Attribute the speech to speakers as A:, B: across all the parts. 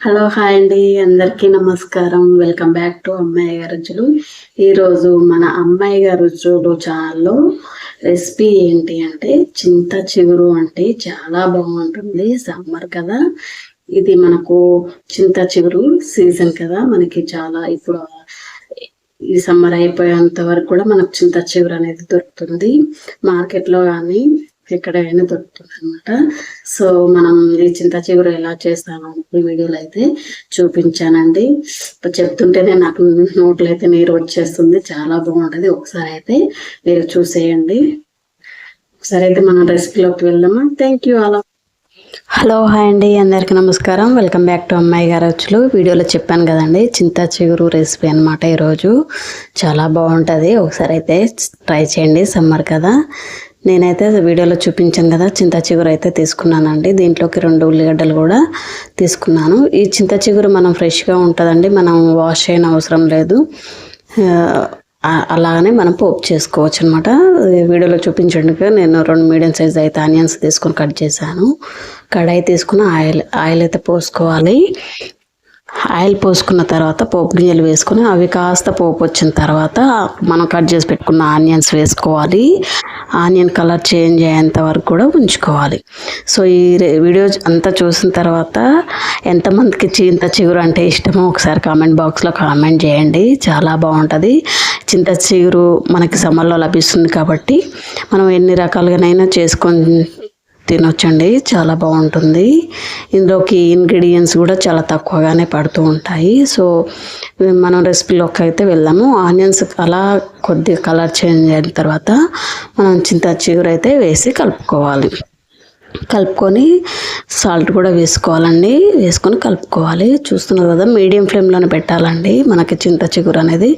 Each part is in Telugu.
A: హలో హాయ్ అండి. అందరికీ నమస్కారం. వెల్కమ్ బ్యాక్ టు అమ్మాయి గారి రుచులు. ఈరోజు మన అమ్మాయి గారు రుచులు ఛానల్లో రెసిపీ ఏంటి అంటే చింత చిగురు అంటే చాలా బాగుంటుంది. సమ్మర్ కదా. ఇది మనకు చింత చిగురు సీజన్ కదా. మనకి చాలా ఇప్పుడు ఈ సమ్మర్ అయిపోయేంత వరకు కూడా మనకు చింత చిగురు అనేది దొరుకుతుంది. మార్కెట్లో కానీ ఇక్కడ దొరుకుతుంది అనమాట సో మనం ఈ చింత చిగురు ఎలా చేస్తాను ఈ వీడియోలో అయితే చూపించానండి. చెప్తుంటేనే నాకు నోట్లో అయితే నీరు వచ్చేస్తుంది. చాలా బాగుంటుంది. ఒకసారి అయితే మీరు చూసేయండి. ఒకసారి అయితే మనం రెసిపీలోకి వెళ్దామా? థ్యాంక్ యూ అలా హలో హాయ్ అండి. అందరికీ నమస్కారం. వెల్కమ్ బ్యాక్ టు అమ్మాయి గారు వచ్చులు వీడియోలో చెప్పాను కదండి చింత చిగురు రెసిపీ అనమాట ఈరోజు. చాలా బాగుంటుంది. ఒకసారి అయితే ట్రై చేయండి. సమ్మర్ కదా. నేనైతే వీడియోలో చూపించాను కదా చింత చిగురు అయితే తీసుకున్నానండి. దీంట్లోకి రెండు ఉల్లిగడ్డలు కూడా తీసుకున్నాను. ఈ చింత చిగురు మనం ఫ్రెష్గా ఉంటుందండి మనం వాష్ అయిన అవసరం లేదు. అలాగనే మనం పోపు చేసుకోవచ్చు అనమాట వీడియోలో చూపించడానికి నేను రెండు మీడియం సైజ్ అయితే ఆనియన్స్ తీసుకొని కట్ చేశాను. కడాయి తీసుకుని ఆయిల్ ఆయిల్ అయితే పోసుకోవాలి. ఆయిల్ పోసుకున్న తర్వాత పోపు గింజలు వేసుకొని అవి కాస్త పోపు వచ్చిన తర్వాత మనం కట్ చేసి పెట్టుకున్న ఆనియన్స్ వేసుకోవాలి. ఆనియన్ కలర్ చేంజ్ అయ్యేంత వరకు కూడా ఉంచుకోవాలి. సో ఈ వీడియో అంతా చూసిన తర్వాత ఎంతమందికి చింత చిగురు అంటే ఇష్టమో ఒకసారి కామెంట్ బాక్స్లో కామెంట్ చేయండి. చాలా బాగుంటుంది. చింత చిగురు మనకి సమ్మర్లో లభిస్తుంది కాబట్టి మనం ఎన్ని రకాలుగానైనా చేసుకొని తినొచ్చండి. చాలా బాగుంటుంది. ఇందులోకి ఇంగ్రీడియంట్స్ కూడా చాలా తక్కువగానే పడుతూ ఉంటాయి. సో మనం రెసిపీలోకి అయితే వెళ్దాము. ఆనియన్స్ అలా కొద్దిగా కలర్ చేంజ్ అయిన తర్వాత మనం చింత చిగురు అయితే వేసి కలుపుకోవాలి. కలుపుకొని సాల్ట్ కూడా వేసుకోవాలండి. వేసుకొని కలుపుకోవాలి. చూస్తున్నారు కదా మీడియం ఫ్లేమ్లోనే పెట్టాలండి. మనకి చింత చిగురు అనేది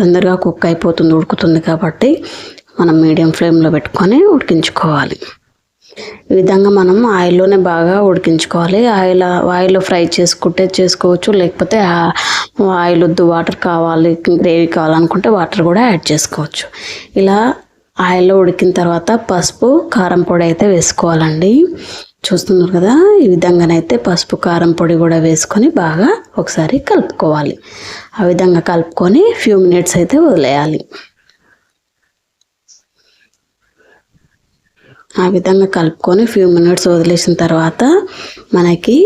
A: తొందరగా కుక్ అయిపోతుంది ఉడుకుతుంది కాబట్టి మనం మీడియం ఫ్లేమ్లో పెట్టుకొని ఉడికించుకోవాలి. విధంగా మనం ఆయిల్లోనే బాగా ఉడికించుకోవాలి. ఆయిల్ ఆయిల్లో ఫ్రై చేసుకుంటే చేసుకోవచ్చు. లేకపోతే ఆయిల్ వద్దు వాటర్ కావాలి గ్రేవీ కావాలనుకుంటే వాటర్ కూడా యాడ్ చేసుకోవచ్చు. ఇలా ఆయిల్లో ఉడికిన తర్వాత పసుపు కారం పొడి అయితే వేసుకోవాలండి. చూస్తున్నారు కదా ఈ విధంగానైతే పసుపు కారం పొడి కూడా వేసుకొని బాగా ఒకసారి కలుపుకోవాలి. ఆ విధంగా కలుపుకొని ఫ్యూ మినిట్స్ అయితే వదిలేయాలి. ఆ విధంగా కలుపుకొని ఫ్యూ మినిట్స్ వదిలేసిన తర్వాత మనకి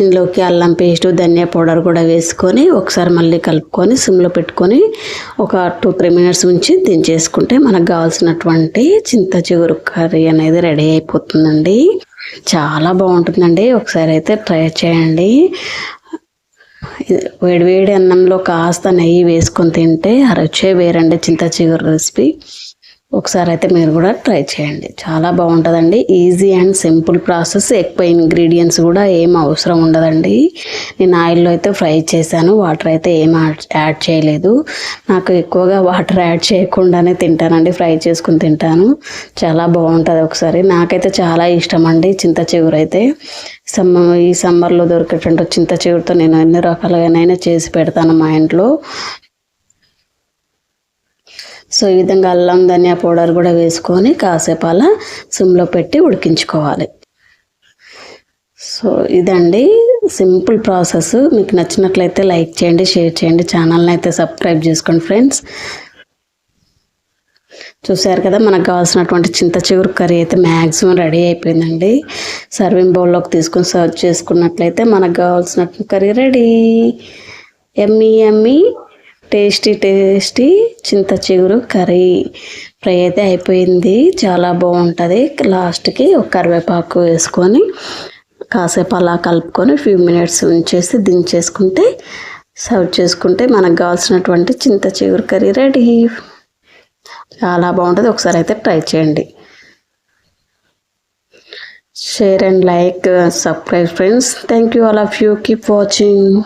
A: ఇందులోకి అల్లం పేస్టు ధనియా పౌడర్ కూడా వేసుకొని ఒకసారి మళ్ళీ కలుపుకొని సిమ్లో పెట్టుకొని ఒక టూ త్రీ మినిట్స్ ఉంచి దించేసుకుంటే మనకు కావాల్సినటువంటి చింత చిగురు కర్రీ అనేది రెడీ అయిపోతుందండి. చాలా బాగుంటుందండి. ఒకసారి అయితే ట్రై చేయండి. వేడి వేడి అన్నంలో కాస్త నెయ్యి వేసుకొని తింటే ఆ రుచే వేరండి చింత చిగురు రెసిపీ. ఒకసారి అయితే మీరు కూడా ట్రై చేయండి. చాలా బాగుంటుందండి. ఈజీ అండ్ సింపుల్ ప్రాసెస్ ఎక్కువ ఇంగ్రీడియంట్స్ కూడా ఏం అవసరం ఉండదండి. నేను ఆయిల్లో అయితే ఫ్రై చేశాను. వాటర్ అయితే ఏం యాడ్ చేయలేదు. నాకు ఎక్కువగా వాటర్ యాడ్ చేయకుండానే తింటానండి. ఫ్రై చేసుకుని తింటాను. చాలా బాగుంటుంది ఒకసారి. నాకైతే చాలా ఇష్టం అండి చింత చిగురు అయితే. సమ్మ ఈ సమ్మర్లో దొరికేటువంటి చింత చిగురుతో నేను ఎన్ని రకాలుగానైనా చేసి పెడతాను మా ఇంట్లో. సో ఈ విధంగా అల్లం ధనియా పౌడర్ కూడా వేసుకొని కాసేపు అలా సిమ్లో పెట్టి ఉడికించుకోవాలి. సో ఇదండి సింపుల్ ప్రాసెస్. మీకు నచ్చినట్లయితే లైక్ చేయండి షేర్ చేయండి ఛానల్ని అయితే సబ్స్క్రైబ్ చేసుకోండి ఫ్రెండ్స్. చూసారు కదా మనకు కావాల్సినటువంటి చింత చిగురు కర్రీ అయితే మ్యాక్సిమం రెడీ అయిపోయిందండి. సర్వింగ్ బౌల్లోకి తీసుకొని సర్వ్ చేసుకున్నట్లయితే మనకు కావాల్సినటువంటి curry ready. Yummy yummy. Tasty tasty చింత చిగురు కర్రీ ఫ్రై అయితే అయిపోయింది. చాలా బాగుంటుంది. లాస్ట్కి ఒక కరివేపాకు వేసుకొని కాసేపు అలా కలుపుకొని ఫ్యూ మినిట్స్ ఉంచేసి దించేసుకుంటే సర్వ్ చేసుకుంటే మనకు కావాల్సినటువంటి చింత చిగురు కర్రీ రెడీ చాలా బాగుంటుంది. ఒకసారి అయితే ట్రై చేయండి. Share and like subscribe friends thank you all of you keep watching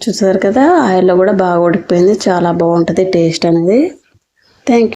A: చూసారు కదా ఆయిల్లో కూడా బాగా ఉడికిపోయింది. చాలా బాగుంటుంది టేస్ట్ అనేది. థ్యాంక్